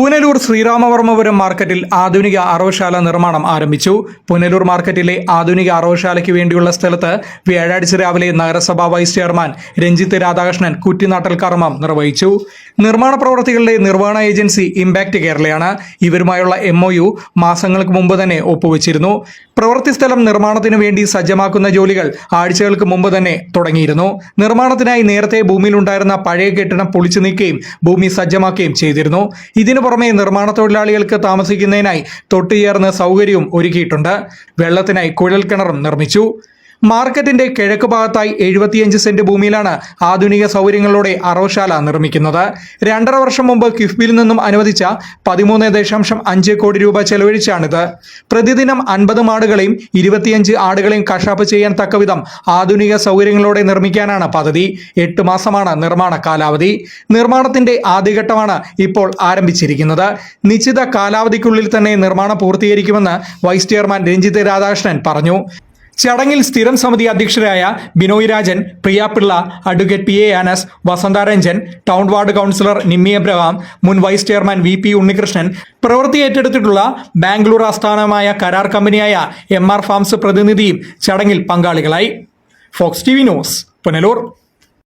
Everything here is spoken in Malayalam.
പുനലൂർ ശ്രീരാമവർമ്മപുരം മാർക്കറ്റിൽ ആധുനിക അറവശാല നിർമ്മാണം ആരംഭിച്ചു. പുനലൂർ മാർക്കറ്റിലെ ആധുനിക അറവശാലയ്ക്ക് വേണ്ടിയുള്ള സ്ഥലത്ത് വ്യാഴാഴ്ച രാവിലെ നഗരസഭാ വൈസ് ചെയർമാൻ രഞ്ജിത്ത് രാധാകൃഷ്ണൻ കുറ്റിനാട്ടൽ കർമ്മം നിർവഹിച്ചു. നിർമ്മാണ പ്രവർത്തികളുടെ നിർവഹണ ഏജൻസി ഇമ്പാക്ട് കേരളയാണ്. ഇവരുമായുള്ള എം മാസങ്ങൾക്ക് മുമ്പ് തന്നെ ഒപ്പുവച്ചിരുന്നു. പ്രവൃത്തി സ്ഥലം നിർമ്മാണത്തിന് വേണ്ടി സജ്ജമാക്കുന്ന ജോലികൾ ആഴ്ചകൾക്ക് മുമ്പ് തന്നെ തുടങ്ങിയിരുന്നു. നിർമ്മാണത്തിനായി നേരത്തെ ഭൂമിയിലുണ്ടായിരുന്ന പഴയ കെട്ടിടം പൊളിച്ചു നീക്കുകയും ഭൂമി സജ്ജമാക്കുകയും ചെയ്തിരുന്നു. ഇതിനു പുറമെ നിർമ്മാണ തൊഴിലാളികൾക്ക് താമസിക്കുന്നതിനായി തൊട്ടുചേർന്ന് സൗകര്യവും ഒരുക്കിയിട്ടുണ്ട്. വെള്ളത്തിനായി കുഴൽക്കിണറും നിർമ്മിച്ചു. മാർക്കറ്റിന്റെ കിഴക്ക് ഭാഗത്തായി എഴുപത്തിയഞ്ച് സെന്റ് ഭൂമിയിലാണ് ആധുനിക സൗകര്യങ്ങളോടെ അറവശാല നിർമ്മിക്കുന്നത്. രണ്ടര വർഷം മുമ്പ് കിഫ്ബിയിൽ നിന്നും അനുവദിച്ച പതിമൂന്ന് ദശാംശം അഞ്ച് കോടി രൂപ ചെലവഴിച്ചാണിത്. പ്രതിദിനം അൻപത് മാടുകളെയും ഇരുപത്തിയഞ്ച് ആടുകളെയും കഷാപ്പ് ചെയ്യാൻ തക്കവിധം ആധുനിക സൗകര്യങ്ങളോടെ നിർമ്മിക്കാനാണ് പദ്ധതി. എട്ട് മാസമാണ് നിർമ്മാണ കാലാവധി. നിർമ്മാണത്തിന്റെ ആദ്യഘട്ടമാണ് ഇപ്പോൾ ആരംഭിച്ചിരിക്കുന്നത്. നിശ്ചിത കാലാവധിക്കുള്ളിൽ തന്നെ നിർമ്മാണം പൂർത്തീകരിക്കുമെന്ന് വൈസ് ചെയർമാൻ രഞ്ജിത്ത് രാധാകൃഷ്ണൻ പറഞ്ഞു. ചടങ്ങിൽ സ്ഥിരം സമിതി അധ്യക്ഷരായ Binoy Rajan Priya Pillai advocate P A Anas Vasantharanjan town ward councillor Nimmi Abraham മുൻ vice chairman V P Unnikrishnan പ്രവൃത്തി ഏറ്റെടുത്തിട്ടുള്ള ബാംഗ്ലൂർ ആസ്ഥാനമായ കരാർ കമ്പനിയായ എം ആർ ഫാംസ് പ്രതിനിധിയും ചടങ്ങിൽ പങ്കാളികളായി. Fox T V news Punalur.